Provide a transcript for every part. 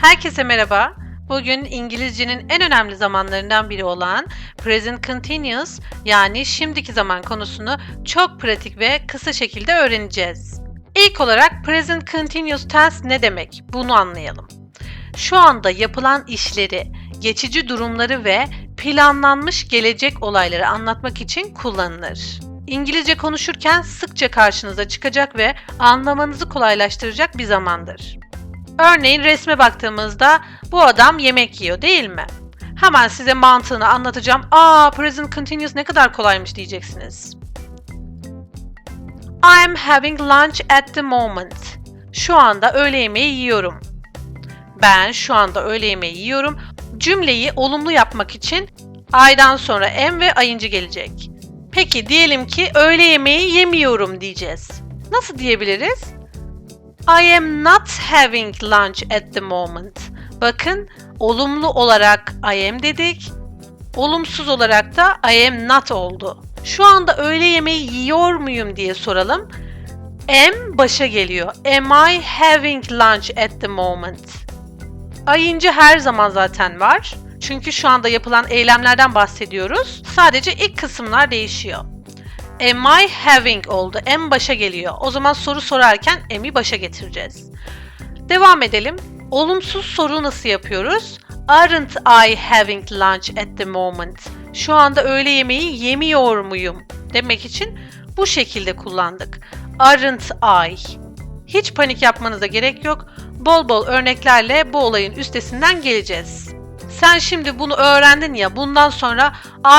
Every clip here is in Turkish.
Herkese merhaba. Bugün İngilizcenin en önemli zamanlarından biri olan present continuous yani şimdiki zaman konusunu çok pratik ve kısa şekilde öğreneceğiz. İlk olarak present continuous tense ne demek? Bunu anlayalım. Şu anda yapılan işleri, geçici durumları ve planlanmış gelecek olayları anlatmak için kullanılır. İngilizce konuşurken sıkça karşınıza çıkacak ve anlamanızı kolaylaştıracak bir zamandır. Örneğin resme baktığımızda bu adam yemek yiyor değil mi? Hemen size mantığını anlatacağım. Aa present continuous ne kadar kolaymış diyeceksiniz. I'm having lunch at the moment. Şu anda öğle yemeği yiyorum. Ben şu anda öğle yemeği yiyorum. Cümleyi olumlu yapmak için I'dan sonra am ve ayıncı gelecek. Peki diyelim ki öğle yemeği yemiyorum diyeceğiz. Nasıl diyebiliriz? I am not having lunch at the moment. Bakın olumlu olarak I am dedik. Olumsuz olarak da I am not oldu. Şu anda öğle yemeği yiyor muyum diye soralım. Am başa geliyor. Am I having lunch at the moment? Ayıncı her zaman zaten var. Çünkü şu anda yapılan eylemlerden bahsediyoruz. Sadece ilk kısımlar değişiyor. Am I having oldu. Am başa geliyor. O zaman soru sorarken am'i başa getireceğiz. Devam edelim. Olumsuz soru nasıl yapıyoruz? Aren't I having lunch at the moment? Şu anda öğle yemeği yemiyor muyum? Demek için bu şekilde kullandık. Aren't I? Hiç panik yapmanıza gerek yok. Bol bol örneklerle bu olayın üstesinden geleceğiz. Sen şimdi bunu öğrendin ya bundan sonra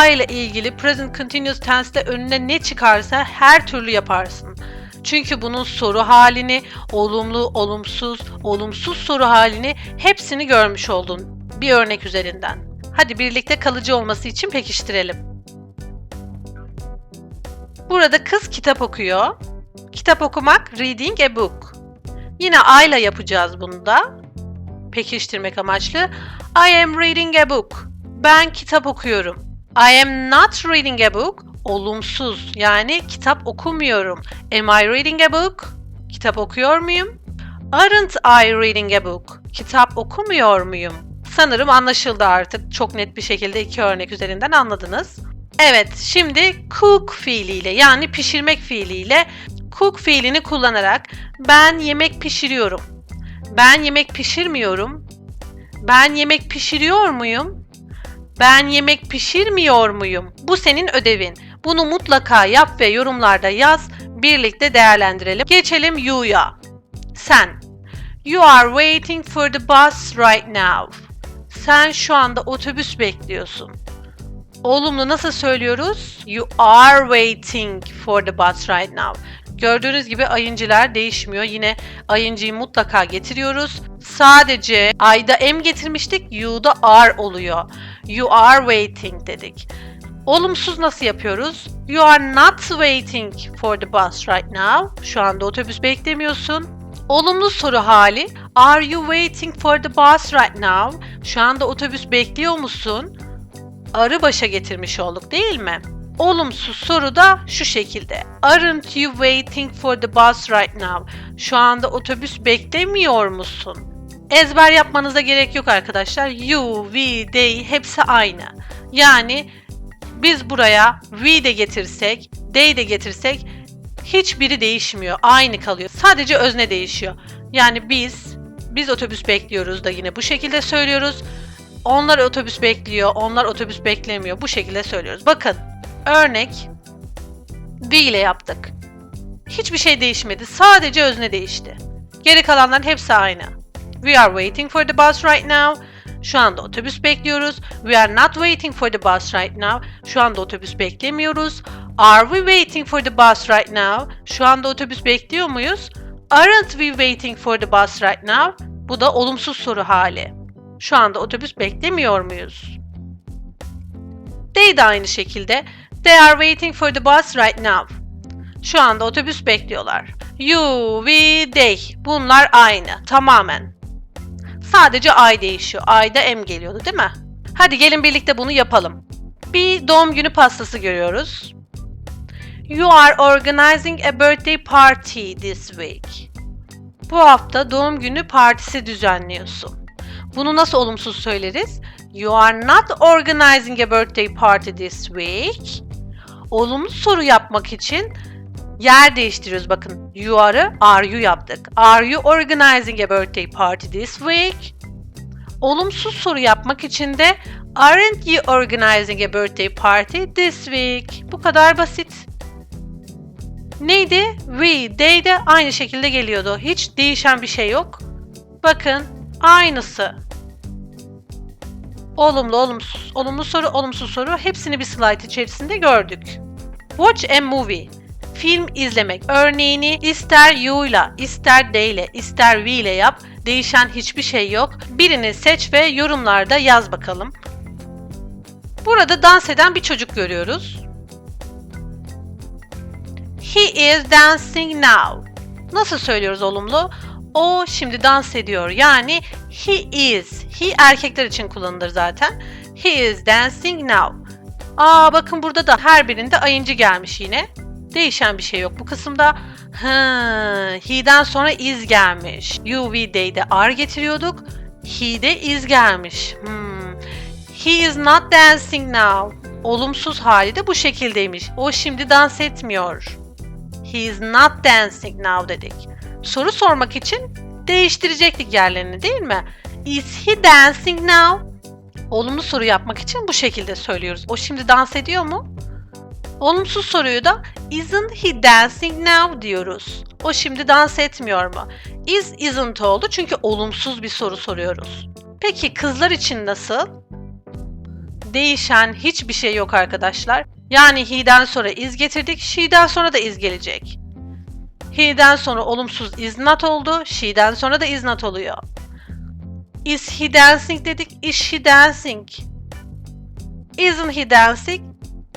I ile ilgili present continuous tense'te önüne ne çıkarsa her türlü yaparsın. Çünkü bunun soru halini, olumlu, olumsuz, olumsuz soru halini hepsini görmüş oldun bir örnek üzerinden. Hadi birlikte kalıcı olması için pekiştirelim. Burada kız kitap okuyor. Kitap okumak reading a book. Yine ile yapacağız bunu da. Pekiştirmek amaçlı. I am reading a book. Ben kitap okuyorum. I am not reading a book. Olumsuz. Yani kitap okumuyorum. Am I reading a book? Kitap okuyor muyum? Aren't I reading a book? Kitap okumuyor muyum? Sanırım anlaşıldı artık. Çok net bir şekilde iki örnek üzerinden anladınız. Evet, şimdi cook fiiliyle yani pişirmek fiiliyle cook fiilini kullanarak ben yemek pişiriyorum. Ben yemek pişirmiyorum. Ben yemek pişiriyor muyum? Ben yemek pişirmiyor muyum? Bu senin ödevin. Bunu mutlaka yap ve yorumlarda yaz. Birlikte değerlendirelim. Geçelim you'ya. Sen. You are waiting for the bus right now. Sen şu anda otobüs bekliyorsun. Olumlu nasıl söylüyoruz? You are waiting for the bus right now. Gördüğünüz gibi ayıncılar değişmiyor. Yine ayıncıyı mutlaka getiriyoruz. Sadece I'da M getirmiştik. You'da are oluyor. You are waiting dedik. Olumsuz nasıl yapıyoruz? You are not waiting for the bus right now. Şu anda otobüs beklemiyorsun. Olumlu soru hali. Are you waiting for the bus right now? Şu anda otobüs bekliyor musun? Arı başa getirmiş olduk değil mi? Olumsuz soru da şu şekilde. Aren't you waiting for the bus right now? Şu anda otobüs beklemiyor musun? Ezber yapmanıza gerek yok arkadaşlar. You, we, they hepsi aynı. Yani biz buraya we de getirsek, they de getirsek hiçbiri değişmiyor. Aynı kalıyor. Sadece özne değişiyor. Yani biz biz otobüs bekliyoruz da yine bu şekilde söylüyoruz. Onlar otobüs bekliyor, onlar otobüs beklemiyor. Bu şekilde söylüyoruz. Bakın örnek we ile yaptık. Hiçbir şey değişmedi. Sadece özne değişti. Geri kalanların hepsi aynı. We are waiting for the bus right now. Şu anda otobüs bekliyoruz. We are not waiting for the bus right now. Şu anda otobüs beklemiyoruz. Are we waiting for the bus right now? Şu anda otobüs bekliyor muyuz? Aren't we waiting for the bus right now? Bu da olumsuz soru hali. Şu anda otobüs beklemiyor muyuz? They de aynı şekilde. They are waiting for the bus right now. Şu anda otobüs bekliyorlar. You, we, they. Bunlar aynı. Tamamen. Sadece I değişiyor. I'da M geliyordu değil mi? Hadi gelin birlikte bunu yapalım. Bir doğum günü pastası görüyoruz. You are organizing a birthday party this week. Bu hafta doğum günü partisi düzenliyorsun. Bunu nasıl olumsuz söyleriz? You are not organizing a birthday party this week. Olumlu soru yapmak için yer değiştiriyoruz. Bakın you are'ı are you yaptık. Are you organizing a birthday party this week? Olumsuz soru yapmak için de aren't you organizing a birthday party this week? Bu kadar basit. Neydi? We, they de aynı şekilde geliyordu. Hiç değişen bir şey yok. Bakın aynısı. Olumlu, olumsuz, olumlu soru, olumsuz soru hepsini bir slide içerisinde gördük. Watch a movie. Film izlemek. Örneğini ister you ile, ister they ile, ister we ile yap. Değişen hiçbir şey yok. Birini seç ve yorumlarda yaz bakalım. Burada dans eden bir çocuk görüyoruz. He is dancing now. Nasıl söylüyoruz olumlu? O şimdi dans ediyor. Yani he is. He erkekler için kullanılır zaten. He is dancing now. Aa bakın burada da her birinde ing gelmiş yine. Değişen bir şey yok bu kısımda. Hı, he'den sonra is gelmiş. You, we, they'de are getiriyorduk. He'de is gelmiş. Hmm. He is not dancing now. Olumsuz hali de bu şekildeymiş. O şimdi dans etmiyor. He is not dancing now dedik. Soru sormak için değiştirecektik yerlerini değil mi? Is he dancing now? Olumlu soru yapmak için bu şekilde söylüyoruz. O şimdi dans ediyor mu? Olumsuz soruyu da isn't he dancing now diyoruz. O şimdi dans etmiyor mu? Is isn't oldu çünkü olumsuz bir soru soruyoruz. Peki kızlar için nasıl? Değişen hiçbir şey yok arkadaşlar. Yani he'den sonra is getirdik, she'den sonra da is gelecek. He'den sonra olumsuz is not oldu, she'den sonra da is not oluyor. Is he dancing dedik, is she dancing? Isn't he dancing?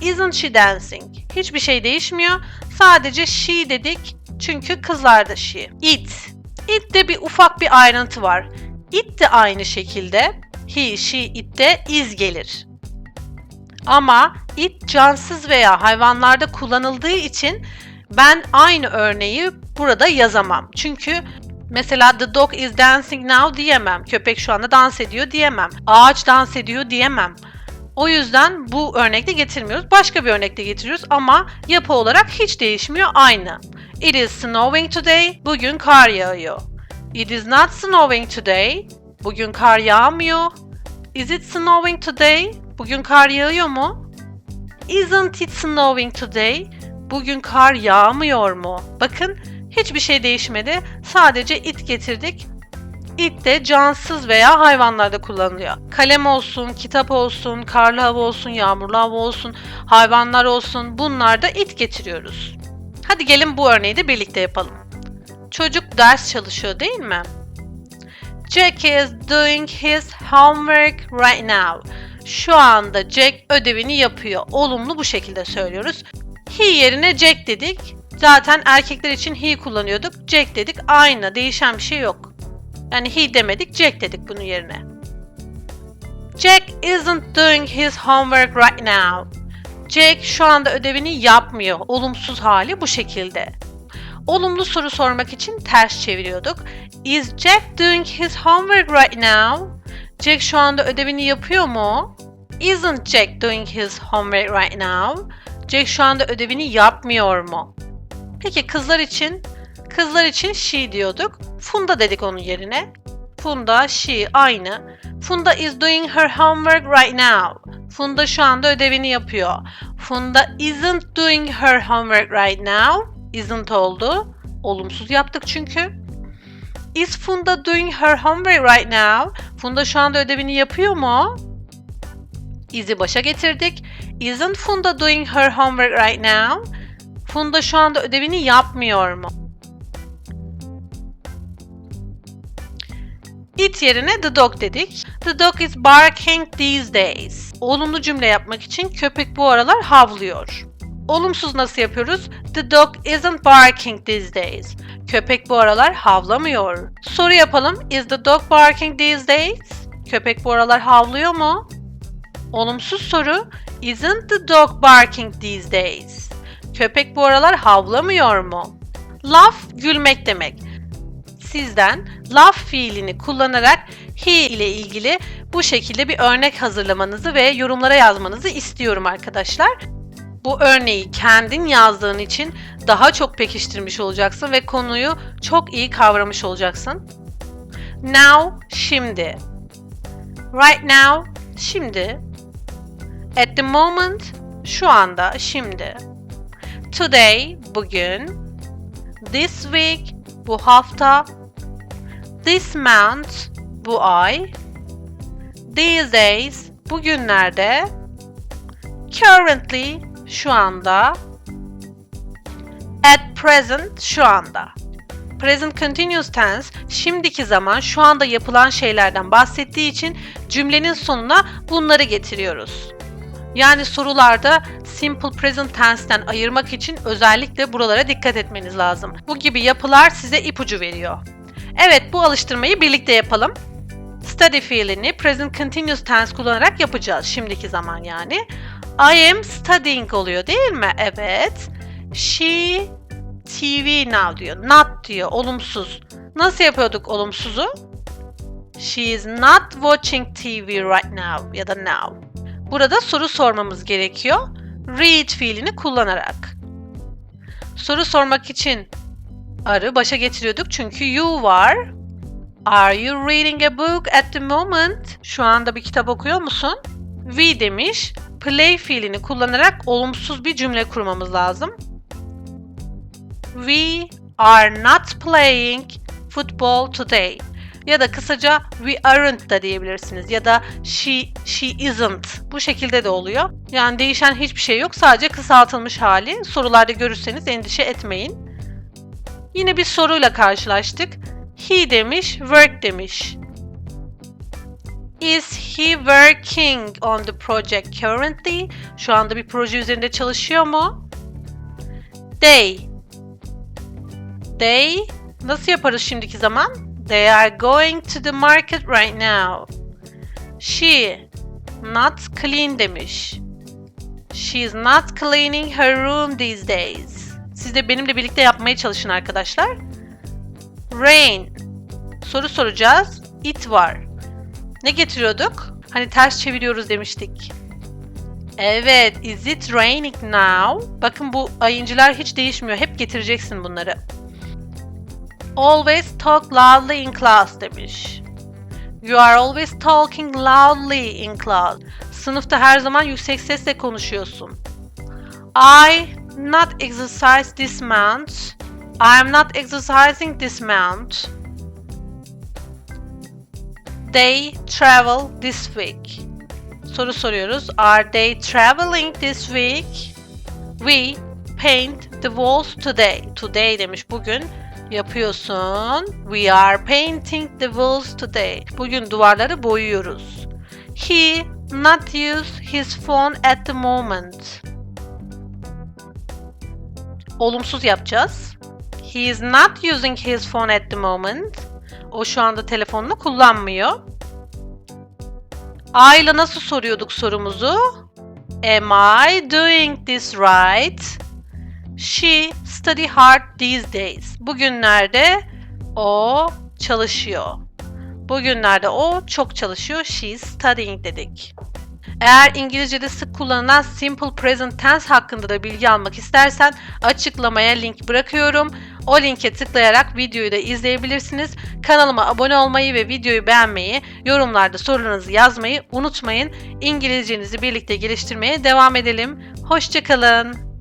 Isn't she dancing? Hiçbir şey değişmiyor. Sadece she dedik çünkü kızlarda she. It. It'te bir ufak bir ayrıntı var. It de aynı şekilde he, she, it'te is gelir. Ama it cansız veya hayvanlarda kullanıldığı için ben aynı örneği burada yazamam. Çünkü mesela the dog is dancing now diyemem. Köpek şu anda dans ediyor diyemem. Ağaç dans ediyor diyemem. O yüzden bu örnekte getirmiyoruz. Başka bir örnekte getiriyoruz ama yapı olarak hiç değişmiyor aynı. It is snowing today. Bugün kar yağıyor. It is not snowing today. Bugün kar yağmıyor. Is it snowing today? Bugün kar yağıyor mu? Isn't it snowing today? Bugün kar yağmıyor mu? Bakın hiçbir şey değişmedi. Sadece it getirdik. It de cansız veya hayvanlarda kullanılıyor. Kalem olsun, kitap olsun, karlı hava olsun, yağmurlu hava olsun, hayvanlar olsun bunlarda it getiriyoruz. Hadi gelin bu örneği de birlikte yapalım. Çocuk ders çalışıyor değil mi? Jack is doing his homework right now. Şu anda Jack ödevini yapıyor. Olumlu bu şekilde söylüyoruz. He yerine Jack dedik. Zaten erkekler için he kullanıyorduk. Jack dedik. Aynı. Değişen bir şey yok. Yani he demedik. Jack dedik bunun yerine. Jack isn't doing his homework right now. Jack şu anda ödevini yapmıyor. Olumsuz hali bu şekilde. Olumlu soru sormak için ters çeviriyorduk. Is Jack doing his homework right now? Jack şu anda ödevini yapıyor mu? Isn't Jack doing his homework right now? Jack şu anda ödevini yapmıyor mu? Peki kızlar için? Kızlar için she diyorduk. Funda dedik onun yerine. Funda, she aynı. Funda is doing her homework right now. Funda şu anda ödevini yapıyor. Funda isn't doing her homework right now. Isn't oldu. Olumsuz yaptık çünkü. Is Funda doing her homework right now? Funda şu anda ödevini yapıyor mu? Is'i başa getirdik. Isn't Funda doing her homework right now? Funda şu anda ödevini yapmıyor mu? It yerine the dog dedik. The dog is barking these days. Olumlu cümle yapmak için köpek bu aralar havlıyor. Olumsuz nasıl yapıyoruz? The dog isn't barking these days. Köpek bu aralar havlamıyor. Soru yapalım. Is the dog barking these days? Köpek bu aralar havlıyor mu? Olumsuz soru. Isn't the dog barking these days? Köpek bu aralar havlamıyor mu? Laugh gülmek demek. Sizden laugh fiilini kullanarak he ile ilgili bu şekilde bir örnek hazırlamanızı ve yorumlara yazmanızı istiyorum arkadaşlar. Bu örneği kendin yazdığın için daha çok pekiştirmiş olacaksın ve konuyu çok iyi kavramış olacaksın. Now, şimdi. Right now, şimdi. At the moment, şu anda, şimdi. Today, bugün. This week, bu hafta. This month, bu ay. These days, bugünlerde. Currently, şu anda. At present, şu anda. Present continuous tense, şimdiki zaman şu anda yapılan şeylerden bahsettiği için cümlenin sonuna bunları getiriyoruz. Yani sorularda simple present tense'ten ayırmak için özellikle buralara dikkat etmeniz lazım. Bu gibi yapılar size ipucu veriyor. Evet, bu alıştırmayı birlikte yapalım. Study fiilini present continuous tense kullanarak yapacağız. Şimdiki zaman yani. I am studying oluyor değil mi? Evet. She TV now diyor. Not diyor. Olumsuz. Nasıl yapıyorduk olumsuzu? She is not watching TV right now ya da now. Burada soru sormamız gerekiyor. Read fiilini kullanarak. Soru sormak için arı başa getiriyorduk çünkü you var. Are you reading a book at the moment? Şu anda bir kitap okuyor musun? We demiş. Play fiilini kullanarak olumsuz bir cümle kurmamız lazım. We are not playing football today. Ya da kısaca we aren't da diyebilirsiniz. Ya da she, she isn't. Bu şekilde de oluyor. Yani değişen hiçbir şey yok. Sadece kısaltılmış hali. Sorularda görürseniz endişe etmeyin. Yine bir soruyla karşılaştık. He demiş, work demiş. Is he working on the project currently? Şu anda bir proje üzerinde çalışıyor mu? They. They nasıl yaparız şimdiki zaman? They are going to the market right now. She not clean demiş. She is not cleaning her room these days. Siz de benimle birlikte yapmaya çalışın arkadaşlar. Rain. Soru soracağız. It var. Ne getiriyorduk? Hani ters çeviriyoruz demiştik. Evet, is it raining now? Bakın bu ayıncılar hiç değişmiyor. Hep getireceksin bunları. Always talk loudly in class demiş. You are always talking loudly in class. Sınıfta her zaman yüksek sesle konuşuyorsun. I not exercise this month. I am not exercising this month. They travel this week. Soru soruyoruz. Are they traveling this week? We paint the walls today. Today demiş bugün yapıyorsun. We are painting the walls today. Bugün duvarları boyuyoruz. He not use his phone at the moment. Olumsuz yapacağız. He is not using his phone at the moment. O şu anda telefonunu kullanmıyor. A ile nasıl soruyorduk sorumuzu? Am I doing this right? She study hard these days. Bugünlerde o çalışıyor. Bugünlerde o çok çalışıyor. She studying dedik. Eğer İngilizce'de sık kullanılan simple present tense hakkında da bilgi almak istersen açıklamaya link bırakıyorum. O linke tıklayarak videoyu da izleyebilirsiniz. Kanalıma abone olmayı ve videoyu beğenmeyi, yorumlarda sorularınızı yazmayı unutmayın. İngilizcenizi birlikte geliştirmeye devam edelim. Hoşçakalın.